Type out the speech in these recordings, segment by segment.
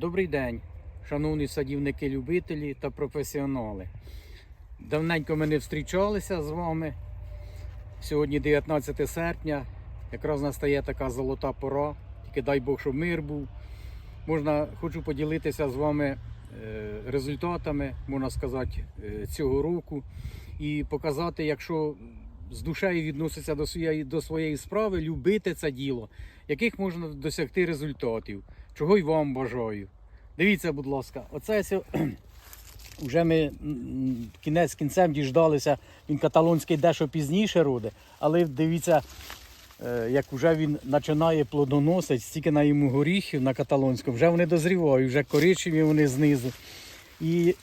Добрий день, шановні садівники-любителі та професіонали. Давненько ми не зустрічалися з вами. Сьогодні 19 серпня. Якраз настає така золота пора. Тільки дай Бог, щоб мир був. Можна, хочу поділитися з вами е, результатами, можна сказати, е, цього року і показати, якщо з душею відноситься до своєї, до своєї справи, любити це діло, яких можна досягти результатів, чого й вам бажаю. Дивіться, будь ласка, оце вже ми кінець кінцем діждалися. Він каталонський дещо пізніше роде, але дивіться, е, як вже він починає плодоносити, стільки на йому горіхів на каталонському, вже вони дозрівають, вже коричневі вони знизу. І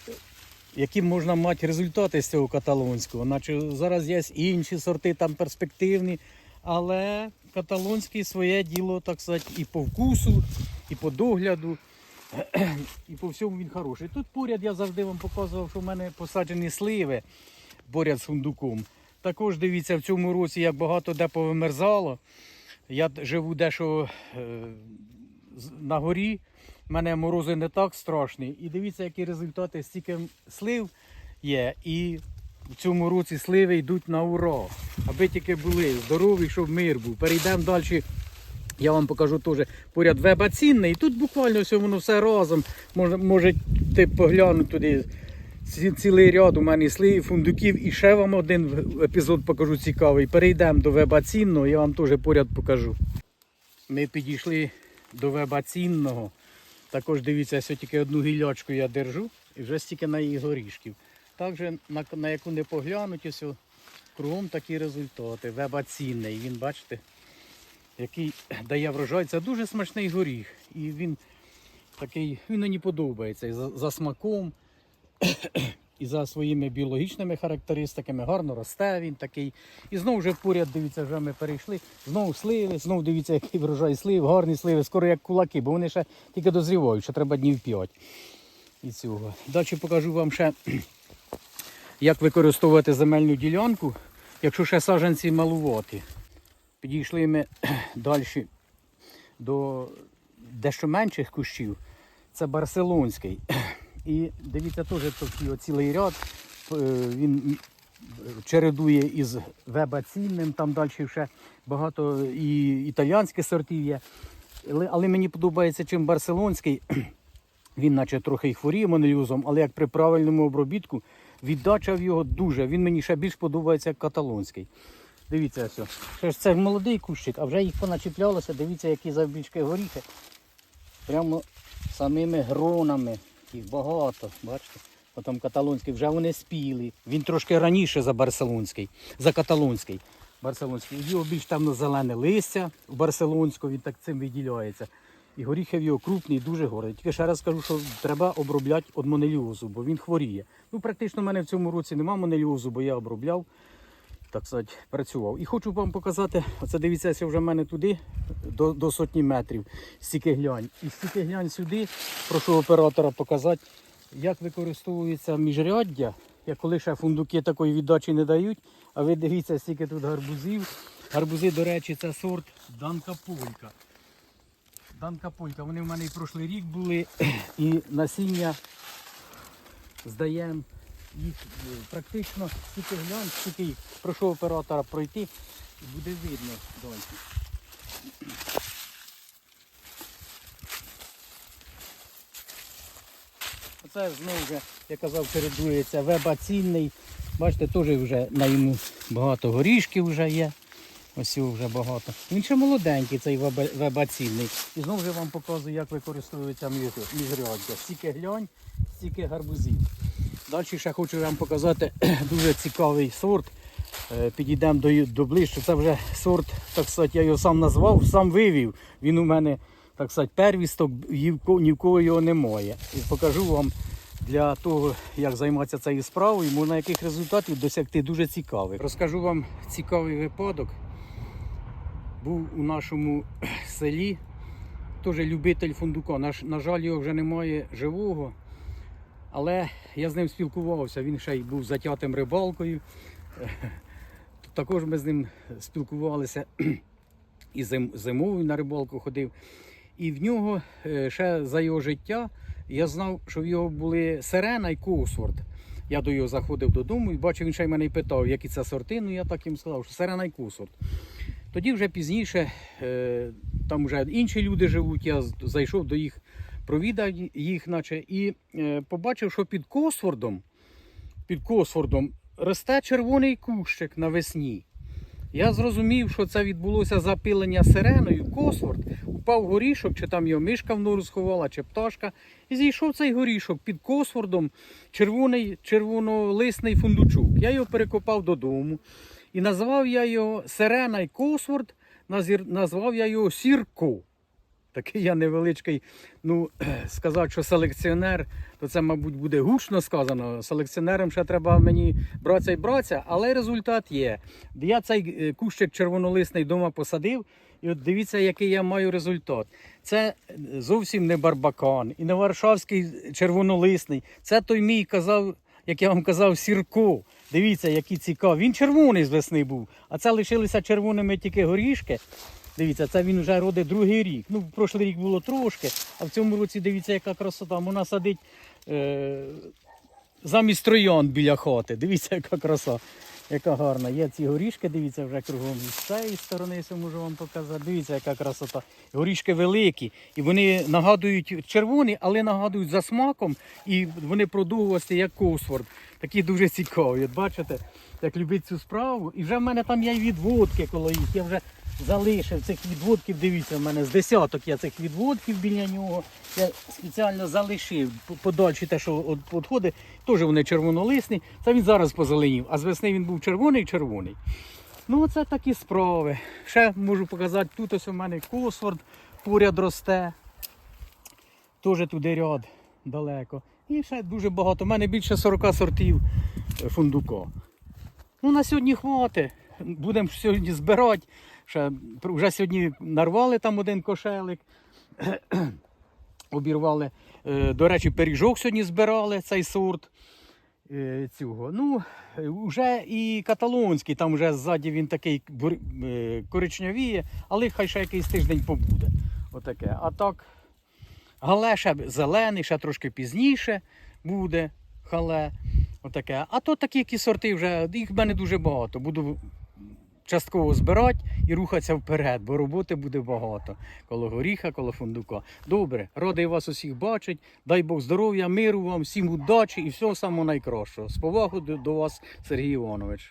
які можна мати результати з цього каталонського. Наче зараз є інші сорти там перспективні, але каталонський своє діло, так сказати, і по вкусу, і по догляду, і по всьому він хороший. Тут поряд я завжди вам показував, що в мене посаджені сливи поряд з фундуком. Також дивіться, в цьому році як багато де повимерзало. Я живу дещо е, на горі. У мене морози не так страшні. І дивіться, які результати стільки слив є. І в цьому році сливи йдуть на ура. Аби тільки були здорові, щоб мир був. Перейдемо далі. Я вам покажу теж поряд веба цінний. І тут буквально все воно все разом. Може, можете поглянути туди. Ці- Цілий ряд у мене слив, фундуків. І ще вам один епізод покажу цікавий. Перейдемо до веба цінного, я вам теж поряд покажу. Ми підійшли до веба цінного. Також дивіться, ось тільки одну гілячку я держу і вже стільки на її горішків. Також на, на яку не поглянуть, кругом такі результати. Веба цінний. Він, бачите, який дає врожай. Це дуже смачний горіх. І він такий, він мені подобається і за, за смаком, і за своїми біологічними характеристиками. Гарно росте він такий. І знову вже поряд, дивіться, вже ми перейшли. Знову сливи, знову дивіться, який врожай слив, гарні сливи, скоро як кулаки, бо вони ще тільки дозрівають, ще треба днів 5 і цього. Далі покажу вам ще, як використовувати земельну ділянку, якщо ще саджанці малувати. Підійшли ми далі до дещо менших кущів. Це барселонський. І дивіться, теж такий цілий ряд. Е, Він чередує із вебаційним, там далі ще багато і італіянських сортів є. Але мені подобається, чим барселонський. Він наче трохи й хворіє монолюзом, але як при правильному обробітку, віддача в його дуже. Він мені ще більш подобається як каталонський. Дивіться все. Ще ж це молодий кущик, а вже їх поначіплялося. Дивіться, які завбільшки горіхи. Прямо самими гронами. Їх багато. Бачите? Потім каталонський, вже вони спіли. Він трошки раніше за барселонський, за каталонський. Барселонський. Його більш темно-зелене листя у барселонського, він так цим виділяється. І горіхи в його крупний, дуже горить. Тільки ще раз скажу, що треба обробляти від монеліозу, бо він хворіє. Ну, практично в мене в цьому році немає монеліозу, бо я обробляв, так сказати, працював. І хочу вам показати, оце дивіться, ось вже в мене туди до, до сотні метрів, стільки глянь. І стільки глянь сюди, прошу оператора показати, як використовується міжряддя, як коли ще фундуки такої віддачі не дають. А ви дивіться, скільки тут гарбузів. Гарбузи, до речі, це сорт Данка Полька. Данка Полька, вони в мене і прошлий рік були, і насіння здаємо їх е, практично стільки глянь, стільки їх. Прошу оператора пройти і буде видно далі. Оце знову вже, я казав, чередується вебацінний. Бачите, теж вже на йому багато горішків вже є. Ось його вже багато. Він ще молоденький, цей вебацінний. І знову вже вам показую, як використовується між- міжряддя. Стільки глянь, стільки гарбузів. Далі ще хочу вам показати дуже цікавий сорт. Е, Підійдемо до, до ближче. Це вже сорт, так сказати, я його сам назвав, сам вивів. Він у мене, так сказати, первісток, ні в кого його немає. І покажу вам для того, як займатися цією справою, можна яких результатів досягти дуже цікавих. Розкажу вам цікавий випадок. Був у нашому селі теж любитель фундука. На, на жаль, його вже немає живого. Але я з ним спілкувався, він ще й був затятим рибалкою. Також ми з ним спілкувалися і зим, зимовою на рибалку ходив. І в нього е, ще за його життя я знав, що в його були Сирена і Косворд. Я до його заходив додому і бачив, він ще й мене питав, які це сорти. Ну я так їм сказав, що Сирена і Косворд. Тоді вже пізніше, е, там вже інші люди живуть, я зайшов до їх, провідав їх, наче, і е, побачив, що під Косвордом, під Косвордом росте червоний кущик навесні. Я зрозумів, що це відбулося запилення сиреною, Косворд, упав горішок, чи там його мишка в нору сховала, чи пташка. І зійшов цей горішок під Косвордом, червоний, червонолисний фундучок. Я його перекопав додому. І назвав я його Сирена і Косворд, назір- назвав я його Сірко. Такий я невеличкий, ну, сказати, що селекціонер, то це, мабуть, буде гучно сказано. Селекціонером ще треба мені братися і братися, але результат є. Я цей е, кущик червонолисний вдома посадив, і от дивіться, який я маю результат. Це е, зовсім не барбакан і не варшавський червонолисний. Це той мій казав, як я вам казав, сірко. Дивіться, який цікавий. Він червоний з весни був, а це лишилися червоними тільки горішки. Дивіться, це він вже родить другий рік. Ну, в прошлий рік було трошки, а в цьому році дивіться, яка красота. Вона садить е, замість троян біля хати. Дивіться, яка краса, яка гарна. Є ці горішки, дивіться, вже кругом. З цієї сторони я можу вам показати. Дивіться, яка красота. Горішки великі. І вони нагадують червоні, але нагадують за смаком. І вони продовгості, як Косфорд. Такі дуже цікаві. От бачите, як любить цю справу. І вже в мене там є й відводки коло їх. Я вже залишив цих відводків. Дивіться, в мене з десяток я цих відводків біля нього. Я спеціально залишив П- подальші те, що от підходить, теж вони червонолисні. Це він зараз позеленів, а з весни він був червоний-червоний. Ну, оце такі справи. Ще можу показати, тут ось у мене Косфорд поряд росте. Теж туди ряд далеко. І ще дуже багато. У мене більше 40 сортів е, фундука. Ну, на сьогодні хватить. Будемо сьогодні збирати. Ще, вже сьогодні нарвали там один кошелик. Обірвали. Е, До речі, пиріжок сьогодні збирали цей сорт. е, Цього. Ну, вже і каталонський, там вже ззаді він такий е, коричневіє, але хай ще якийсь тиждень побуде. Отаке. А так, гале ще зелений, ще трошки пізніше буде хале. Отаке. А то такі які сорти вже, їх в мене дуже багато. Буду частково збирати і рухатися вперед, бо роботи буде багато. Коло горіха, коло фундука. Добре, радий вас усіх бачить. Дай Бог здоров'я, миру вам, всім удачі і всього самого найкращого. З повагою до вас, Сергій Іванович.